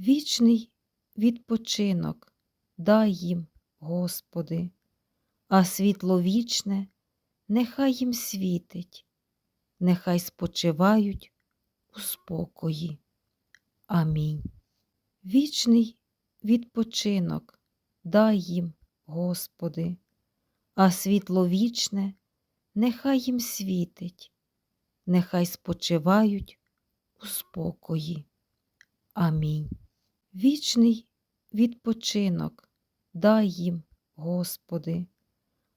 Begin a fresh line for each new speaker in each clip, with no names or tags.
Вічний відпочинок дай їм, Господи, а світло вічне нехай їм світить, нехай спочивають у спокої. Амінь. Вічний відпочинок дай їм, Господи, а світло вічне нехай їм світить, нехай спочивають у спокої. Амінь. Вічний відпочинок дай їм, Господи,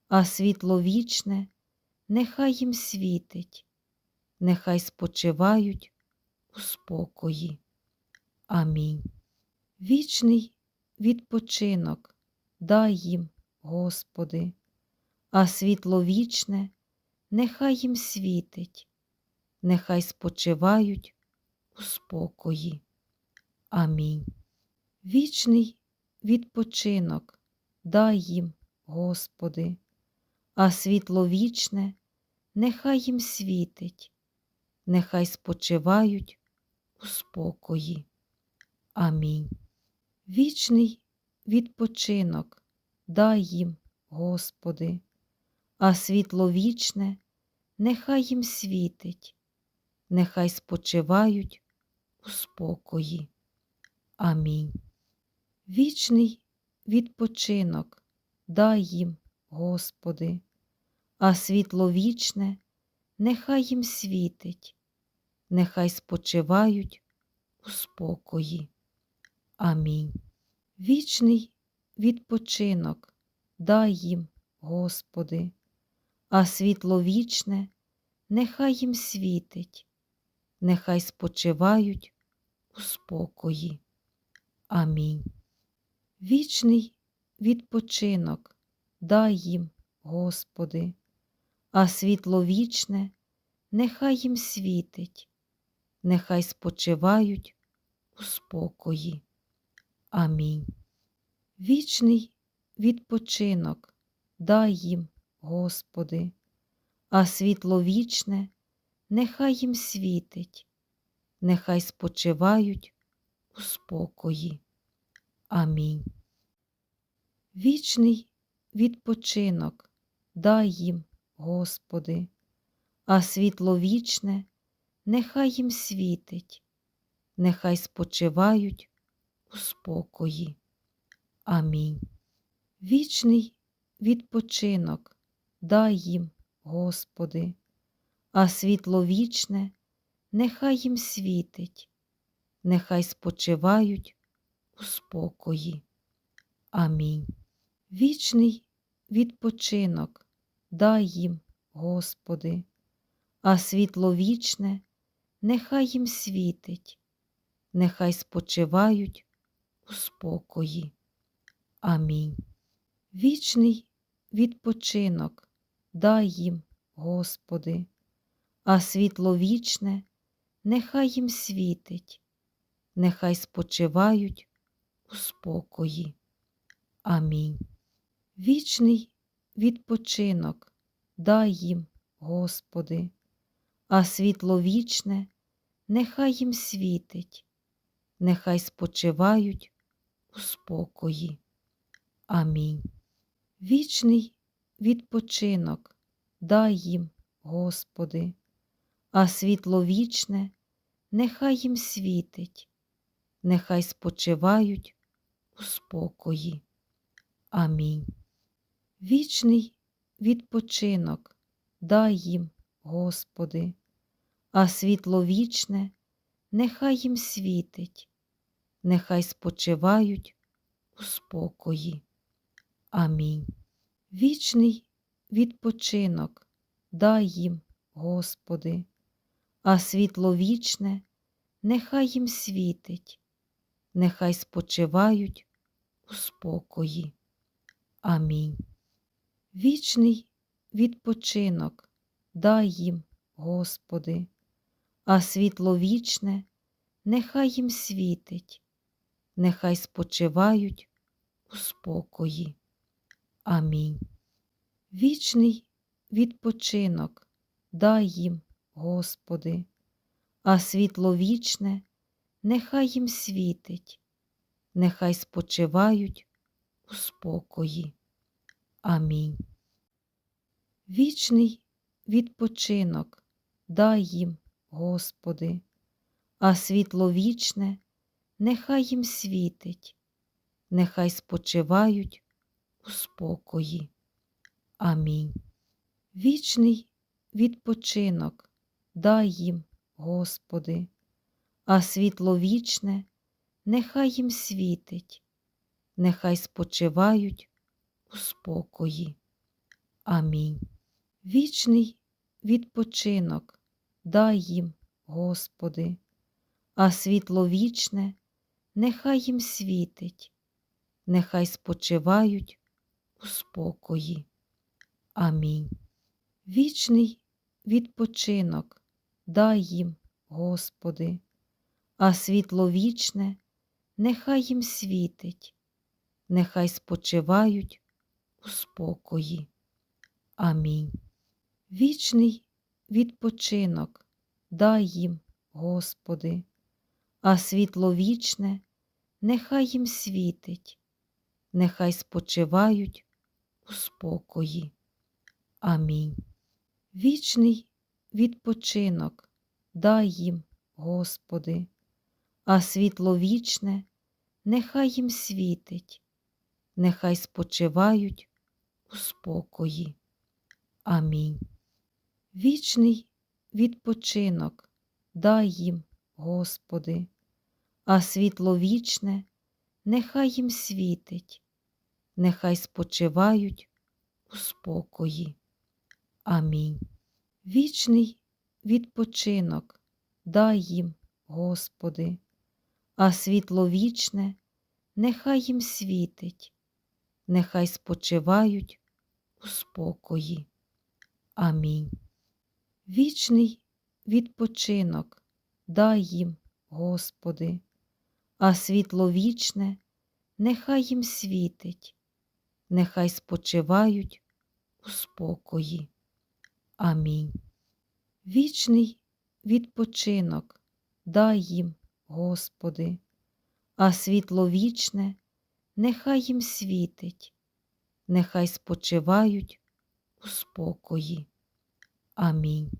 а світло вічне нехай їм світить, нехай спочивають у спокої. Амінь. Вічний відпочинок дай їм, Господи, а світло вічне нехай їм світить, нехай спочивають у спокої. Амінь. Вічний відпочинок дай їм, Господи, а світло вічне нехай їм світить, нехай спочивають у спокої. Амінь. Вічний відпочинок дай їм, Господи, а світло вічне нехай їм світить, нехай спочивають у спокої. Амінь. Вічний відпочинок дай їм, Господи, а світло вічне нехай їм світить, нехай спочивають у спокої. Амінь. Вічний відпочинок дай їм, Господи, а світло вічне нехай їм світить, нехай спочивають у спокої. Амінь. Вічний відпочинок дай їм, Господи, а світло вічне нехай їм світить, нехай спочивають у спокої. Амінь. Вічний відпочинок дай їм, Господи, а світло вічне нехай їм світить, нехай спочивають у спокої. Амінь. Вічний відпочинок дай їм, Господи, а світло вічне нехай їм світить, нехай спочивають у спокої. Амінь. Вічний відпочинок дай їм, Господи, а світло вічне нехай їм світить, нехай спочивають у спокої. Амінь. Вічний відпочинок дай їм, Господи, а світло вічне нехай їм світить, нехай спочивають у спокої. Амінь. Вічний відпочинок дай їм, Господи, а світло вічне нехай їм світить, нехай спочивають у спокої. Амінь. Вічний відпочинок дай їм, Господи, а світло вічне нехай їм світить, нехай спочивають у спокої. Амінь. Вічний відпочинок дай їм, Господи, а світло вічне нехай їм світить, нехай спочивають у спокої. Амінь. Вічний відпочинок дай їм, Господи, а світло вічне нехай їм світить, нехай спочивають у спокої. Амінь. Вічний відпочинок дай їм, Господи, а світло вічне нехай їм світить, нехай спочивають у спокої. Амінь. Вічний відпочинок дай їм, Господи, а світло вічне нехай їм світить, нехай спочивають у спокої. Амінь. Вічний відпочинок дай їм, Господи, а світло вічне нехай їм світить, нехай спочивають у спокої. Амінь. Вічний відпочинок дай їм, Господи, а світло вічне нехай їм світить, нехай спочивають у спокої. Амінь. Вічний відпочинок дай їм, Господи, а світло вічне нехай їм світить, нехай спочивають у спокої. Амінь. Вічний відпочинок дай їм, Господи, а світло вічне нехай їм світить, нехай спочивають у спокої. Амінь. Вічний відпочинок дай їм, Господи, а світло вічне нехай їм світить, нехай спочивають у спокої. Амінь. Вічний відпочинок дай їм, Господи, а світло вічне нехай їм світить, нехай спочивають у спокої. Амінь. Вічний відпочинок дай їм, Господи, а світло вічне нехай їм світить, нехай спочивають у спокої. Амінь. Вічний відпочинок дай їм, Господи, а світло вічне нехай їм світить, нехай спочивають у спокої. Амінь. Вічний відпочинок дай їм, Господи, а світло вічне нехай їм світить, нехай спочивають у спокої. Амінь. Вічний відпочинок дай їм, Господи, а світло вічне нехай їм світить, нехай спочивають у спокої. Амінь. Вічний відпочинок дай їм, Господи, а світло вічне нехай їм світить, нехай спочивають у спокої. Амінь.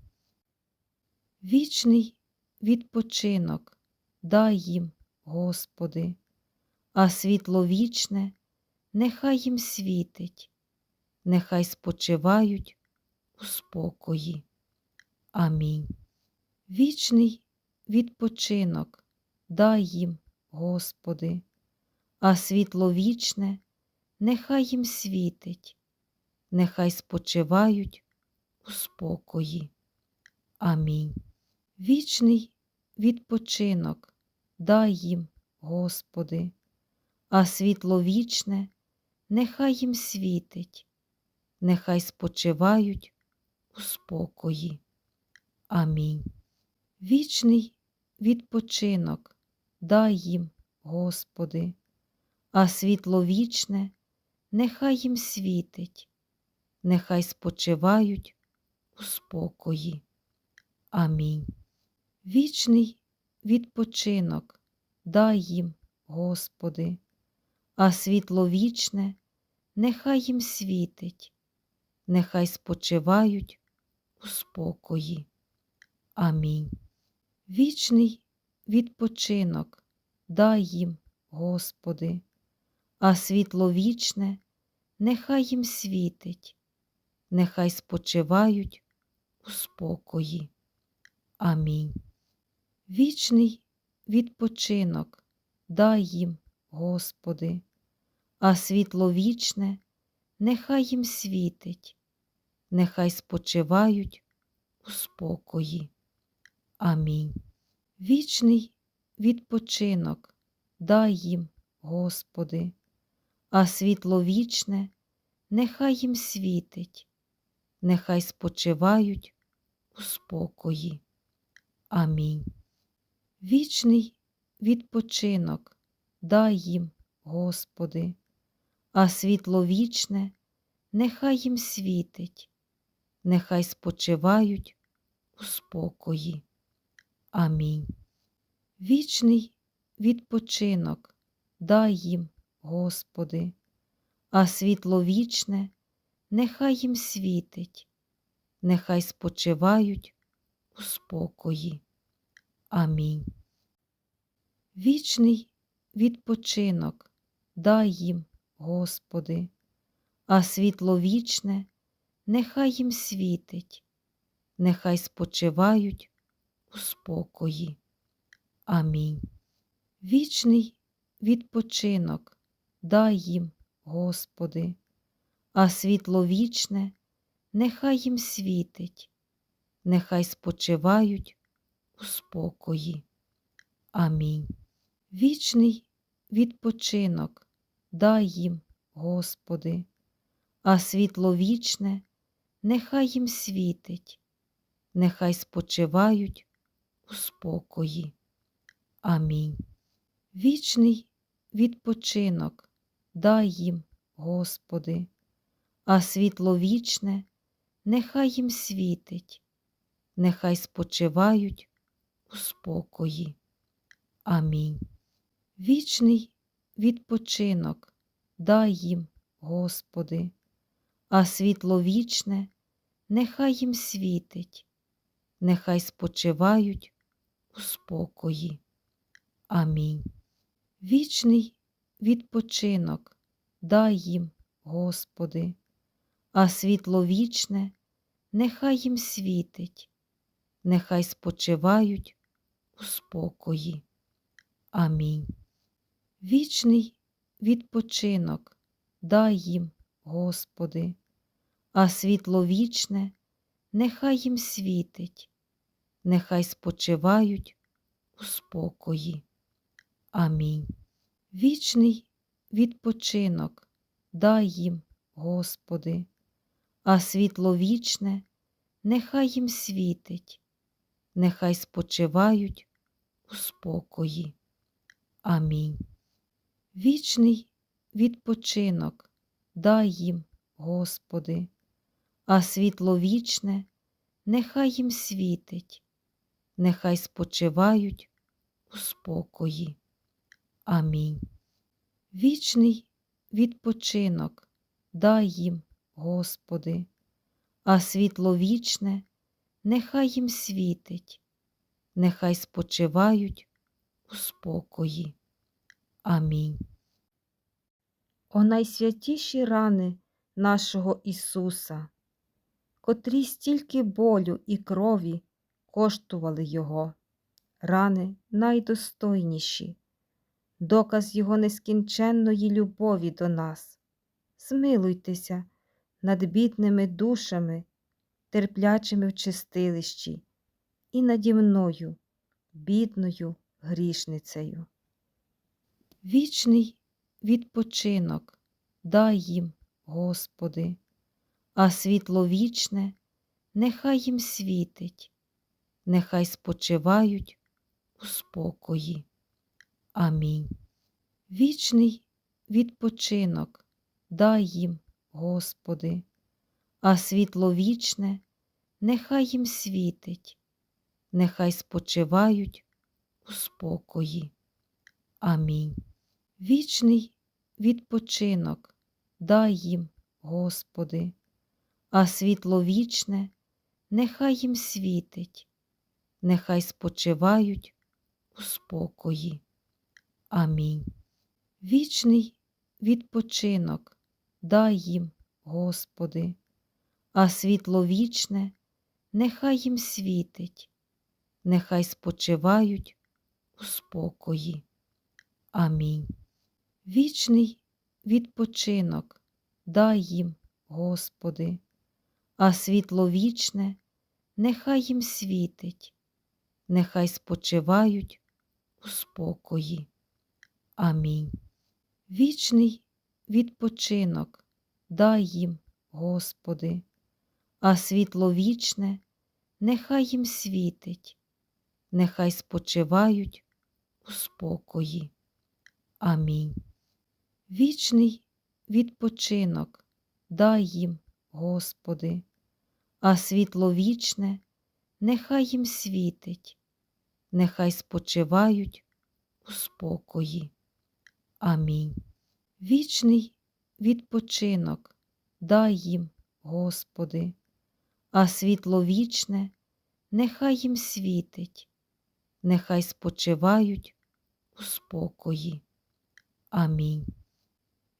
Вічний відпочинок дай їм, Господи, а світло вічне нехай їм світить, нехай спочивають у спокої. Амінь. Вічний відпочинок дай їм, Господи, а світло вічне нехай їм світить, нехай спочивають у спокої. Амінь. Вічний відпочинок дай їм, Господи, а світло вічне нехай їм світить, нехай спочивають у спокої. Амінь. Вічний відпочинок дай їм, Господи, а світло вічне нехай їм світить, нехай спочивають у спокої. Амінь. Вічний відпочинок дай їм, Господи, а світло вічне нехай їм світить, нехай спочивають у спокої. Амінь. Вічний відпочинок дай їм, Господи, а світло вічне нехай їм світить, нехай спочивають у спокої. Амінь. Вічний відпочинок дай їм, Господи, а світло вічне нехай їм світить, нехай спочивають у спокої. Амінь. Вічний відпочинок дай їм, Господи, а світло вічне нехай їм світить, нехай спочивають у спокої. Амінь. Вічний відпочинок дай їм, Господи, а світло вічне нехай їм світить, нехай спочивають у спокої. Амінь. Вічний відпочинок дай їм, Господи, а світло вічне нехай їм світить, нехай спочивають у спокої. Амінь. Вічний відпочинок дай їм, Господи, а світло вічне нехай їм світить, нехай спочивають у спокої. Амінь. Вічний відпочинок дай їм, Господи, а світло вічне нехай їм світить, нехай спочивають у спокої. Амінь. Вічний відпочинок дай їм, Господи, а світло вічне нехай їм світить, нехай спочивають у спокої. Амінь. Вічний відпочинок дай їм, Господи, а світло вічне нехай їм світить, нехай спочивають у спокої. Амінь. Вічний відпочинок дай їм, Господи, а світло вічне нехай їм світить, нехай спочивають у спокої. Амінь. Вічний відпочинок дай їм, Господи, а світло вічне нехай їм світить, нехай спочивають у спокої. Амінь. Вічний відпочинок дай їм, Господи, а світло вічне нехай їм світить, нехай спочивають у спокої. Амінь. Вічний відпочинок дай їм, Господи, а світло вічне нехай їм світить, нехай спочивають у спокої. Амінь. Вічний відпочинок дай їм, Господи, а світло вічне нехай їм світить, нехай спочивають у спокої. Амінь. Вічний відпочинок дай їм, Господи, а світло вічне нехай їм світить, нехай спочивають у спокої. Амінь. О найсвятіші рани нашого Ісуса, котрі стільки болю і крові коштували Його, рани найдостойніші, доказ Його нескінченної любові до нас. Змилуйтеся над бідними душами, терплячими в чистилищі, і наді мною, бідною грішницею. Вічний відпочинок дай їм, Господи, а світло вічне нехай їм світить, нехай спочивають у спокої. Амінь. Вічний відпочинок дай їм, Господи, а світло вічне нехай їм світить, нехай спочивають у спокої. Амінь. Вічний відпочинок дай їм, Господи, а світло вічне нехай їм світить, нехай спочивають у спокої. Амінь. Вічний відпочинок дай їм, Господи, а світло вічне нехай їм світить, нехай спочивають у спокої. Амінь. Вічний відпочинок дай їм, Господи, а світло вічне нехай їм світить, нехай спочивають у спокої. Амінь. Вічний відпочинок дай їм, Господи, а світло вічне нехай їм світить, нехай спочивають у спокої. Амінь. Вічний відпочинок дай їм, Господи, а світло вічне нехай їм світить, нехай спочивають у спокої. Амінь. Вічний відпочинок дай їм, Господи, а світло вічне нехай їм світить, нехай спочивають у спокої. Амінь.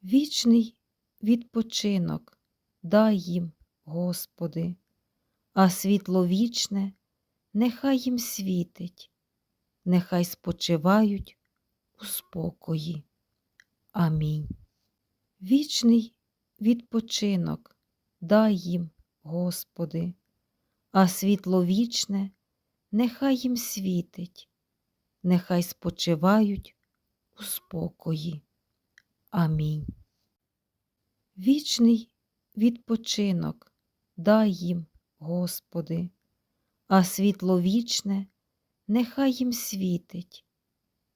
Вічний відпочинок дай їм, Господи, а світло вічне нехай їм світить, нехай спочивають у спокої. Амінь. Вічний відпочинок дай їм, Господи, а світло вічне нехай їм світить, нехай спочивають у спокої. Амінь. Вічний відпочинок дай їм, Господи, а світло вічне нехай їм світить,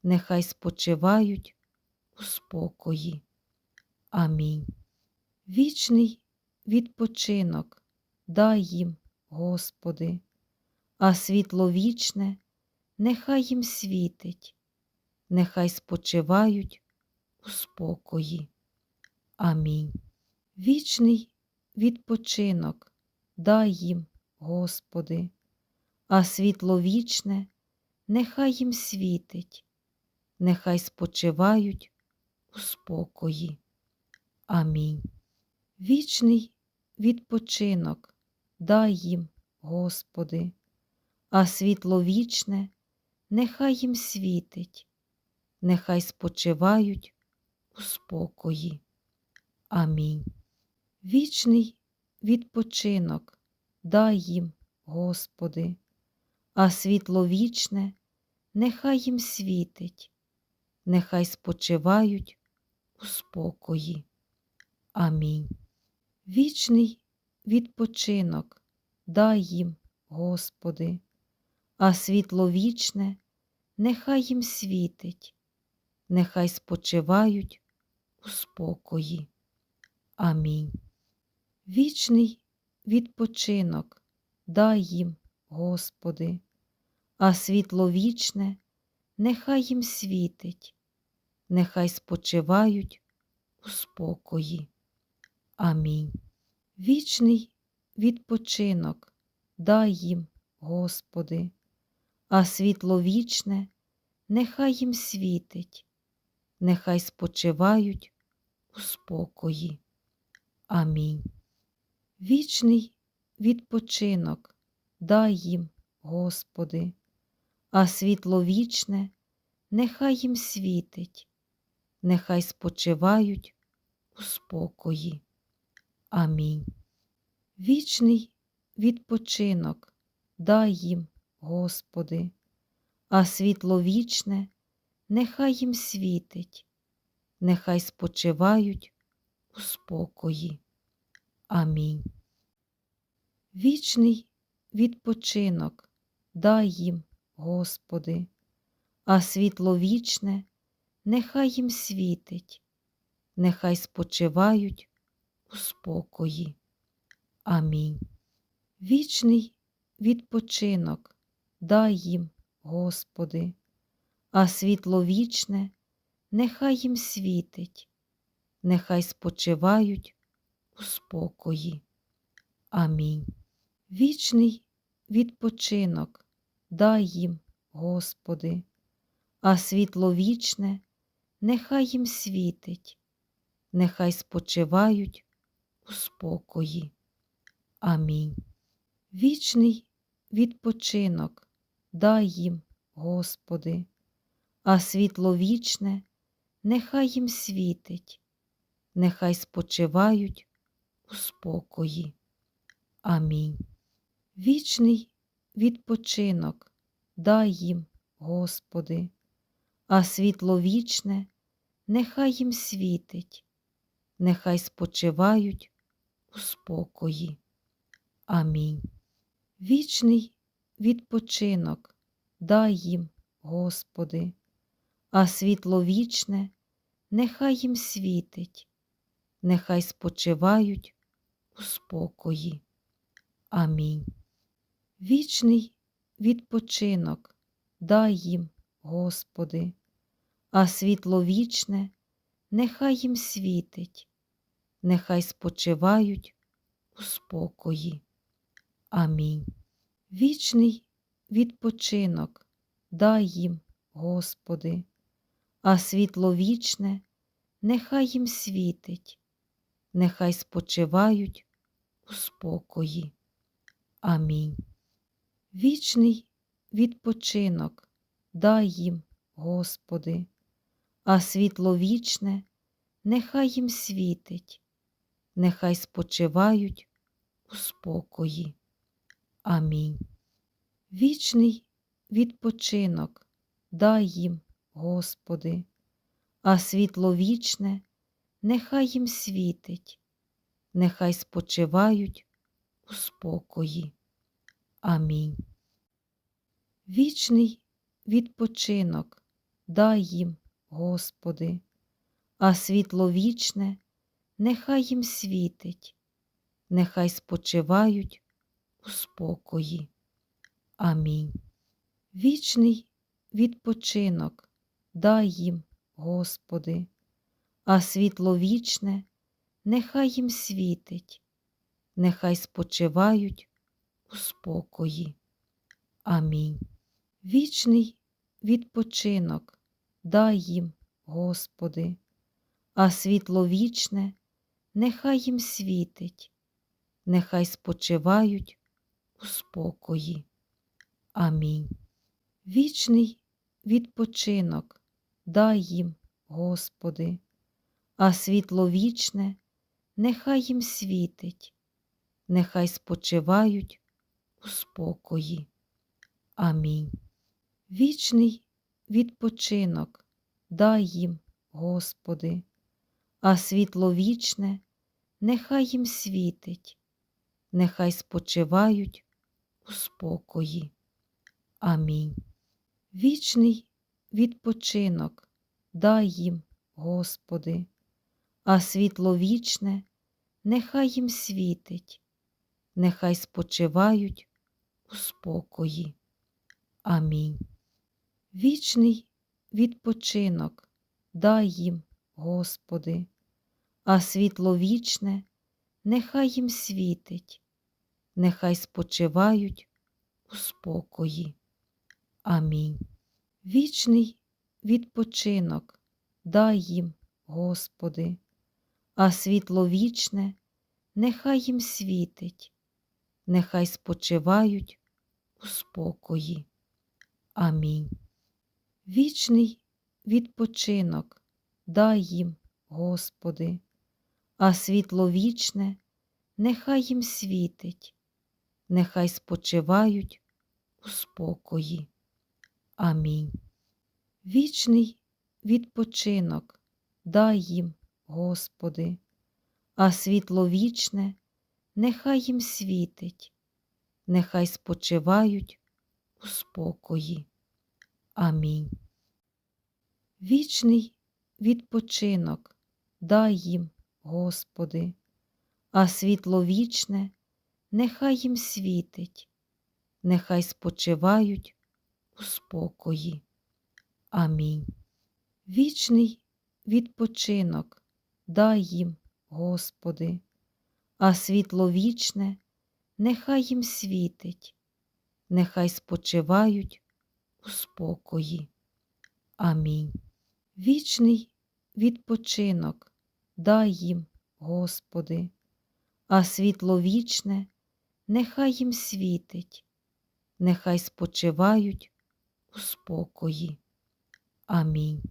нехай спочивають у спокої. Амінь. Вічний відпочинок дай їм, Господи, а світло вічне нехай їм світить, нехай спочивають у спокої. Амінь. Вічний відпочинок дай їм, Господи, а світло вічне нехай їм світить, нехай спочивають у спокої. Амінь. Вічний відпочинок дай їм, Господи, а світло вічне нехай їм світить, нехай спочивають у спокої. Амінь. Вічний відпочинок дай їм, Господи, а світло вічне нехай їм світить, нехай спочивають у спокої. Амінь. Вічний відпочинок дай їм, Господи, а світло вічне нехай їм світить, нехай спочивають у спокої. Амінь. Вічний відпочинок дай їм, Господи, а світло вічне нехай їм світить, нехай спочивають у спокої. Амінь. Вічний відпочинок дай їм, Господи, а світло вічне нехай їм світить, нехай спочивають у спокої. Амінь. Вічний відпочинок дай їм, Господи, а світло вічне нехай їм світить, нехай спочивають у спокої. Амінь. Вічний відпочинок дай їм, Господи, а світло вічне нехай їм світить, нехай спочивають у спокої. Амінь. Вічний відпочинок дай їм, Господи, а світло вічне нехай їм світить, нехай спочивають у спокої. Амінь. Вічний відпочинок дай їм, Господи, а світло вічне нехай їм світить, нехай спочивають у спокої. Амінь. Вічний відпочинок дай їм, Господи, а світло вічне нехай їм світить, нехай спочивають у спокої. Амінь. Вічний відпочинок дай їм, Господи, а світло вічне нехай їм світить, нехай спочивають у спокої. Амінь. Вічний відпочинок дай їм, Господи, а світло вічне нехай їм світить, нехай спочивають у спокої. Амінь. Вічний відпочинок дай їм, Господи, а світло вічне нехай їм світить, нехай спочивають у спокої. Амінь. Вічний відпочинок дай їм, Господи, а світло вічне нехай їм світить, нехай спочивають у спокої. Амінь. Вічний відпочинок дай їм, Господи, а світло вічне нехай їм світить, нехай спочивають у спокої. Амінь. Вічний відпочинок дай їм, Господи, а світло вічне нехай їм світить, нехай спочивають у спокої. Амінь. Вічний відпочинок дай їм, Господи, а світло вічне нехай їм світить, нехай спочивають у спокої. Амінь. Вічний відпочинок дай їм, Господи, а світло вічне нехай їм світить, нехай спочивають у спокої. Амінь. Вічний відпочинок дай їм, Господи, а світло вічне нехай їм світить, нехай спочивають у спокої. Амінь. Вічний відпочинок дай їм, Господи, а світло вічне нехай їм світить, нехай спочивають у спокої. Амінь. Вічний відпочинок дай їм, Господи, а світло вічне нехай їм світить, нехай спочивають у спокої. Амінь. Вічний відпочинок дай їм, Господи, а світло вічне нехай їм світить, нехай спочивають у спокої. Амінь. Вічний відпочинок дай їм, Господи, а світло вічне нехай їм світить, нехай спочивають у спокої. Амінь. Вічний відпочинок дай їм, Господи, а світло вічне нехай їм світить, нехай спочивають у спокої. Амінь. Вічний відпочинок дай їм, Господи, а світло вічне нехай їм світить, нехай спочивають у спокої. Амінь. Вічний відпочинок дай їм, Господи, а світло вічне нехай їм світить, нехай спочивають у спокої. Амінь. Вічний відпочинок дай їм, Господи, а світло вічне нехай їм світить, нехай спочивають у спокої. Амінь. Вічний відпочинок дай їм, Господи, а світло вічне нехай їм світить, нехай спочивають у спокої. Амінь. Вічний відпочинок дай їм, Господи, а світло вічне нехай їм світить, нехай спочивають у спокої. Амінь. Вічний відпочинок дай їм, Господи, а світло вічне нехай їм світить, нехай спочивають у спокої. Амінь.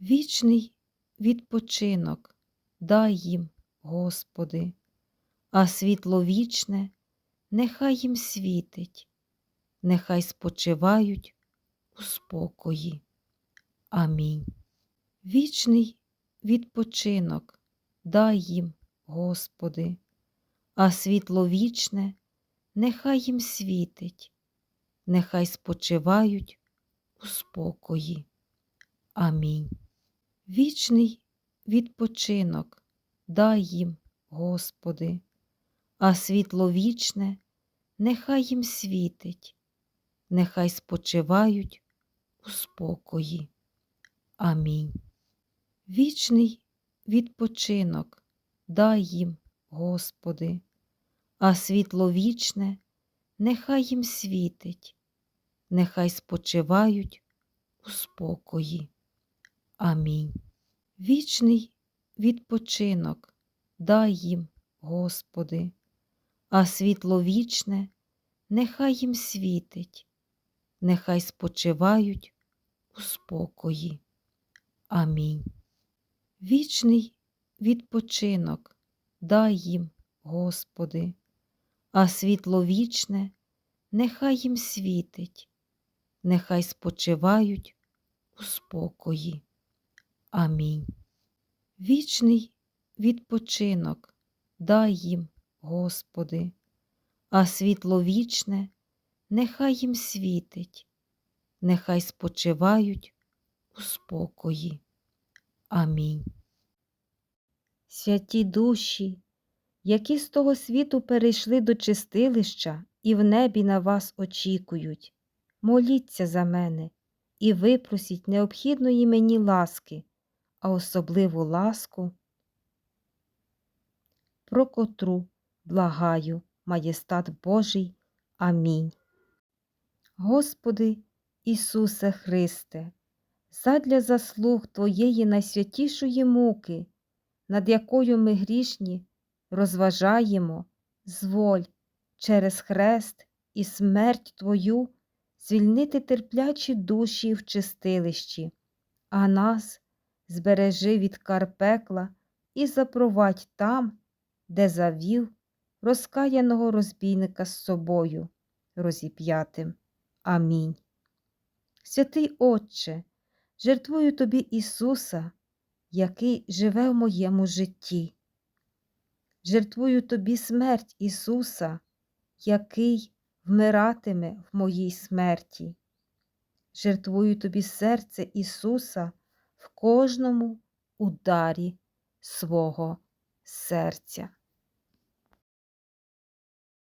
Вічний відпочинок дай їм, Господи, а світло вічне нехай їм світить, нехай спочивають у спокої. Амінь. Вічний відпочинок дай їм, Господи, а світло вічне нехай їм світить, нехай спочивають у спокої. Амінь. Вічний відпочинок дай їм, Господи, а світло вічне нехай їм світить, нехай спочивають у спокої. Амінь.
Вічний відпочинок дай їм, Господи, а світло вічне нехай їм світить, нехай спочивають у спокої. Амінь. Вічний відпочинок дай їм, Господи, а світло вічне нехай їм світить, нехай спочивають у спокої. Амінь. Вічний відпочинок дай їм, Господи, а світло вічне нехай їм світить, нехай спочивають у спокої. Амінь. Вічний відпочинок дай їм, Господи, а світло вічне нехай їм світить, нехай спочивають у спокої. Амінь. Святі душі, які з того світу перейшли до чистилища і в небі на вас очікують, моліться за мене і випросіть необхідної мені ласки, а особливу ласку, про котру благаю, маєстат Божий. Амінь. Господи Ісусе Христе, задля заслуг Твоєї найсвятішої муки, над якою ми грішні розважаємо, зволь через хрест і смерть Твою звільнити терплячі душі в чистилищі, а нас збережи від кар пекла і запровадь там, де завів розкаяного розбійника з собою розіп'ятим. Амінь. Святий Отче, жертвую Тобі Ісуса, який живе в моєму житті. Жертвую Тобі смерть Ісуса, який вмиратиме в моїй смерті. Жертвую Тобі серце Ісуса в кожному ударі свого серця.